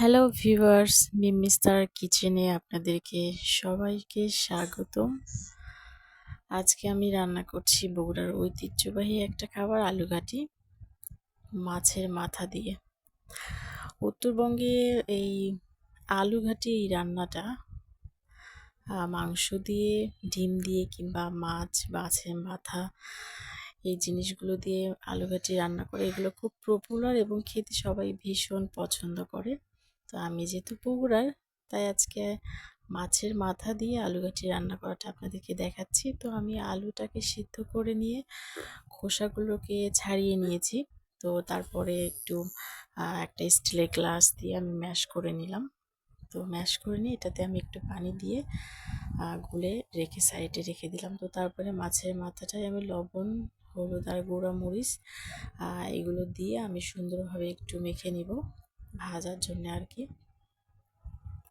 Hello viewers মিমিস্তার কিচেনে আপনাদেরকে সবাইকে স্বাগতম। আজকে আমি রান্না করছি বগুড়ার ঐতিহ্যবাহী একটা খাবার আলু ঘাটি মাছের মাথা দিয়ে। উত্তরবঙ্গে এই আলু ঘাটি এই রান্নাটা মাংস দিয়ে, ডিম দিয়ে কিংবা মাছ, মাছের মাথা, এই জিনিসগুলো দিয়ে আলু ঘাটি রান্না করে, এগুলো খুব পপুলার এবং খেতে সবাই ভীষণ পছন্দ করে। তো আমি যেহেতু বগুড়ার, তাই আজকে মাছের মাথা দিয়ে আলু ঘাটি রান্না করাটা আপনাদেরকে দেখাচ্ছি। তো আমি আলুটাকে সিদ্ধ করে নিয়ে খোসাগুলোকে ছাড়িয়ে নিয়েছি। তো তারপরে একটু একটা স্টিলের গ্লাস দিয়ে আমি ম্যাশ করে নিলাম। তো ম্যাশ করে নিয়ে এটাতে আমি একটু পানি দিয়ে গুলে রেখে সাইডে রেখে দিলাম। তো তারপরে মাছের মাথাটায় আমি লবণ, হলুদ আর গুঁড়া মরিচ এগুলো দিয়ে আমি সুন্দরভাবে একটু মেখে নিব। ভাজার জন্য আর কি।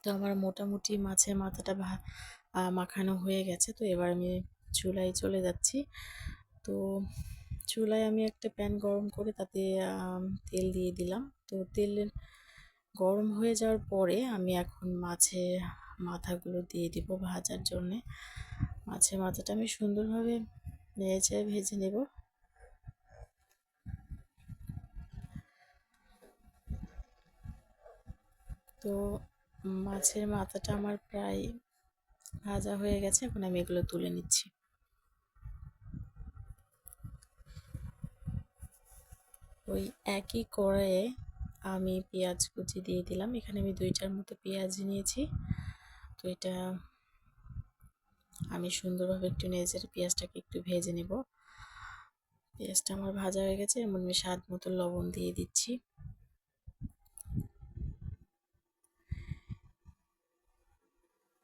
তো আমার মোটামুটি মাছের মাথাটা মাখানো হয়ে গেছে। তো এবার আমি চুলায় চলে যাচ্ছি। তো চুলায় আমি একটা প্যান গরম করে তাতে তেল দিয়ে দিলাম। তো তেল গরম হয়ে যাওয়ার পরে আমি এখন মাছের মাথাগুলো দিয়ে দিব ভাজার জন্যে। মাছের মাথাটা আমি সুন্দরভাবে নেড়ে ভেজে নেব। তো মাছের মাথাটা আমার প্রায় ভাজা হয়ে গেছে, এখন আমি এগুলো তুলে নিচ্ছি। ওই একই কড়াইয়ে আমি পেঁয়াজ কুচি দিয়ে দিলাম। এখানে আমি দুইটার মতো পেঁয়াজ নিয়েছি। তো এটা আমি সুন্দরভাবে একটু নেজের পেঁয়াজটাকে একটু ভেজে নেব। পেঁয়াজটা আমার ভাজা হয়ে গেছে, এর আমি স্বাদ মতো লবণ দিয়ে দিচ্ছি।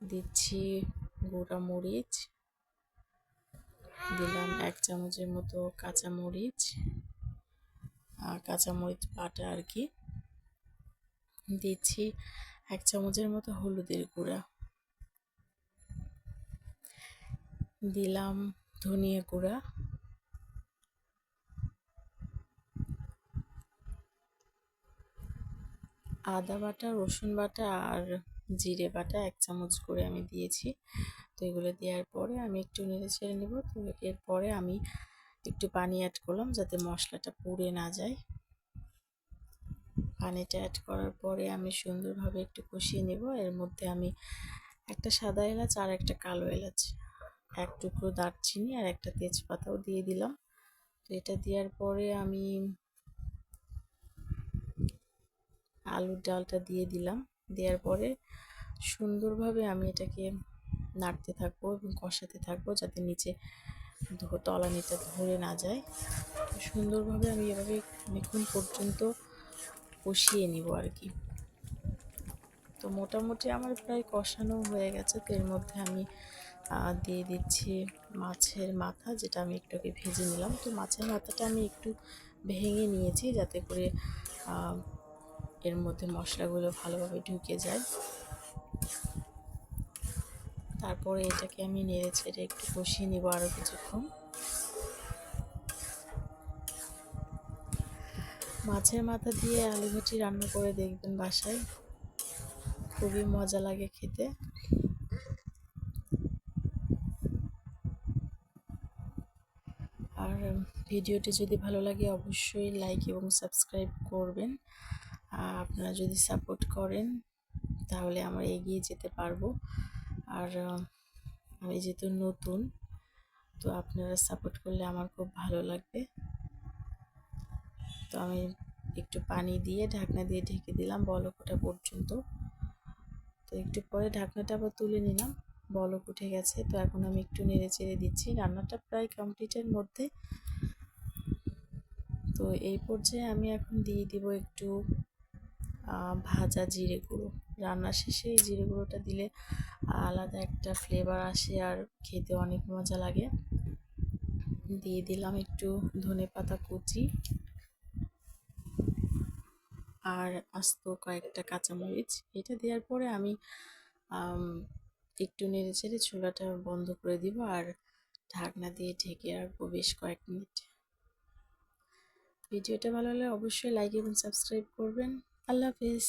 দিচ্ছি গোটা মরিচ, দিলাম এক চামচের মতো কাঁচা মরিচ আর কাঁচা মরিচ বাটা আর কি। দিচ্ছি এক চামচের মতো হলুদের গুঁড়া। দিলাম ধনিয়া গুঁড়া। আদা বাটা, রসুন বাটা আর জিরে বাটা এক চামচ করে আমি দিয়েছি। তো এগুলো দেওয়ার পরে আমি একটু নেড়ে ছেড়ে নেব। তো এরপরে আমি একটু পানি অ্যাড করলাম যাতে মশলাটা পুড়ে না যায়। পানিটা অ্যাড করার পরে আমি সুন্দরভাবে একটু কষিয়ে নেব। এর মধ্যে আমি একটা সাদা এলাচ আর একটা কালো এলাচ, এক টুকরো দারচিনি আর একটা তেজপাতাও দিয়ে দিলাম। তো এটা দেওয়ার পরে আমি আলুর ডালটা দিয়ে দিলাম। দেওয়ার পরে সুন্দরভাবে আমি এটাকে নাড়তে থাকব এবং কষাতে থাকব যাতে নিচে তলা তলানিটা ধরে না যায়। সুন্দরভাবে আমি এভাবে অনেকক্ষণ পর্যন্ত কষিয়ে নিব আর কি। তো মোটামুটি আমার প্রায় কষানো হয়ে গেছে। তো এর মধ্যে আমি দিয়ে দিচ্ছি মাছের মাথা যেটা আমি একটু ভেজে নিলাম। তো মাছের মাথাটা আমি একটু ভেঙে নিয়েছি যাতে করে এর মধ্যে মশলাগুলো ভালোভাবে ঢুকে যায়। তারপরে এটাকে আমি নেড়ে ছেড়ে একটু কষিয়ে নিব আরও কিছুক্ষণ। মাছের মাথা দিয়ে আলু ভাটি রান্না করে দেখবেন বাসায়। খুবই মজা লাগে খেতে। আর ভিডিওটি যদি ভালো লাগে অবশ্যই লাইক এবং সাবস্ক্রাইব করবেন। আপনারা যদি সাপোর্ট করেন, তাহলে আমরা এগিয়ে যেতে পারব। আর আমি যেহেতু নতুন, তো আপনারা সাপোর্ট করলে আমার খুব ভালো লাগবে। তো আমি একটু পানি দিয়ে ঢাকনা দিয়ে ঢেকে দিলাম বলক ওঠা পর্যন্ত। তো একটু পরে ঢাকনাটা আবার তুলে নিলাম, বলক উঠে গেছে। তো এখন আমি একটু নেড়ে চেড়ে দিচ্ছি, রান্নাটা প্রায় কমপ্লিটের মধ্যে। তো এই পর্যায়ে আমি এখন দিয়ে দিব একটু ভাজা জিরে গুঁড়ো। রান্না শেষে এই জিরে গুঁড়োটা দিলে আলাদা একটা ফ্লেভার আসে আর খেতে অনেক মজা লাগে। দিয়ে দিলাম একটু ধনে পাতা কুচি আর আস্ত কয়েকটা কাঁচামরিচ। এটা দেওয়ার পরে আমি একটু নেড়ে চেড়ে চুলাটা বন্ধ করে দিব আর ঢাকনা দিয়ে ঢেকে রাখব বেশ কয়েক মিনিট। ভিডিওটা ভালো লাগলে অবশ্যই লাইক এবং সাবস্ক্রাইব করবেন। আল্লাহ হাফিজ